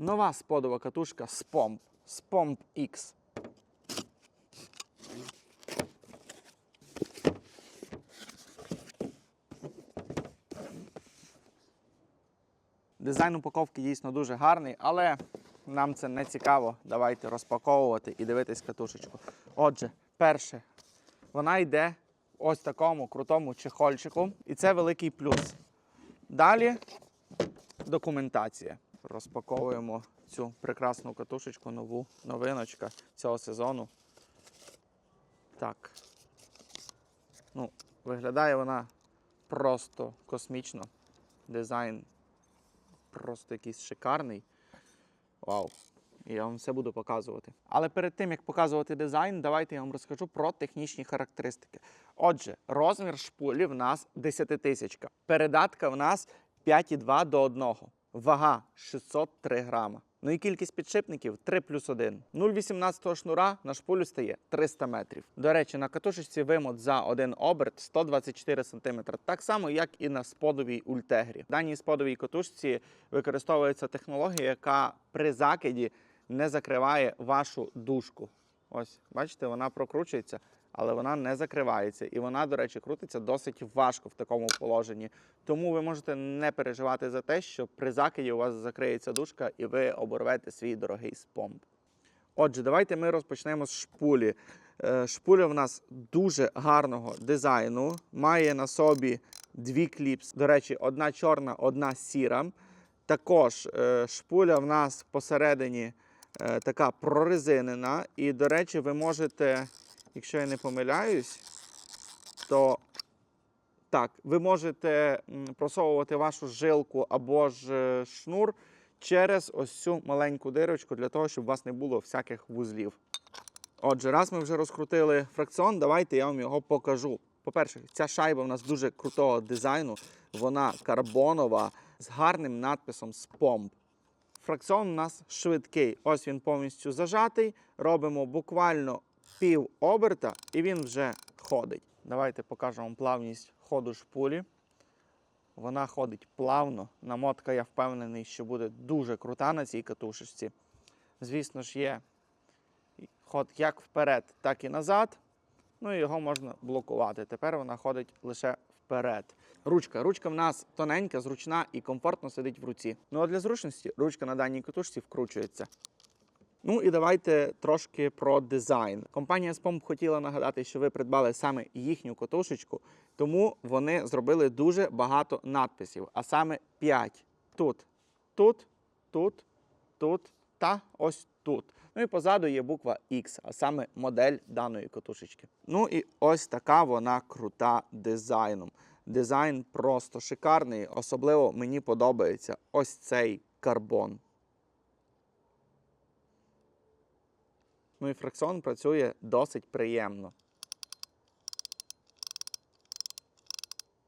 Нова сподова катушка Spomp. Spomp X. Дизайн упаковки дійсно дуже гарний, але нам це не цікаво. Давайте розпаковувати і дивитись катушечку. Отже, перше, вона йде в ось такому крутому чехольчику, і це великий плюс. Далі документація. Розпаковуємо цю прекрасну катушечку, нову новиночка цього сезону. Так. Ну, виглядає вона просто космічно. Дизайн просто якийсь шикарний. Вау. Я вам все буду показувати. Але перед тим, як показувати дизайн, давайте я вам розкажу про технічні характеристики. Отже, розмір шпулі в нас 10 тисячка. Передатка в нас 5,2 до 1. Вага 603 грама. Ну і кількість підшипників 3 плюс 1. 0,18 шнура на шпулю стає 300 метрів. До речі, на катушечці вимот за один оберт 124 см. Так само, як і на сподовій ультегрі. В даній сподовій катушці використовується технологія, яка при закиді не закриває вашу дужку. Ось, бачите, вона прокручується, але вона не закривається. І вона, до речі, крутиться досить важко в такому положенні. Тому ви можете не переживати за те, що при закиді у вас закриється дужка і ви оборвете свій дорогий спомп. Отже, давайте ми розпочнемо з шпулі. Е, Шпуля в нас дуже гарного дизайну. Має на собі дві кліпс. До речі, одна чорна, одна сіра. Також е, шпуля в нас посередині е, така прорезинена. І, до речі, ви можете, якщо я не помиляюсь, то так, ви можете просовувати вашу жилку або ж е, шнур через ось цю маленьку дирочку для того, щоб у вас не було всяких вузлів. Отже, раз ми вже розкрутили фракціон, давайте я вам його покажу. По-перше, ця шайба в нас дуже крутого дизайну, вона карбонова з гарним надписом SPOMP. Фракціон у нас швидкий. Ось він повністю зажатий. Робимо буквально пів оберта і він вже ходить. Давайте покажемо вам плавність ходу шпулі. Вона ходить плавно. Намотка, я впевнений, що буде дуже крута на цій катушечці. Звісно ж, є ход як вперед, так і назад. Ну і його можна блокувати. Тепер вона ходить лише вперед. Ручка. Ручка в нас тоненька, зручна і комфортно сидить в руці. Ну а для зручності ручка на даній катушці вкручується. Ну і давайте трошки про дизайн. Компанія Spomp хотіла нагадати, що ви придбали саме їхню катушечку, тому вони зробили дуже багато надписів, а саме 5. Тут, тут, тут, тут та ось тут. Ну і позаду є буква X, а саме модель даної катушечки. Ну і ось така вона крута дизайном. Дизайн просто шикарний. Особливо мені подобається ось цей карбон. Ну і фракціон працює досить приємно.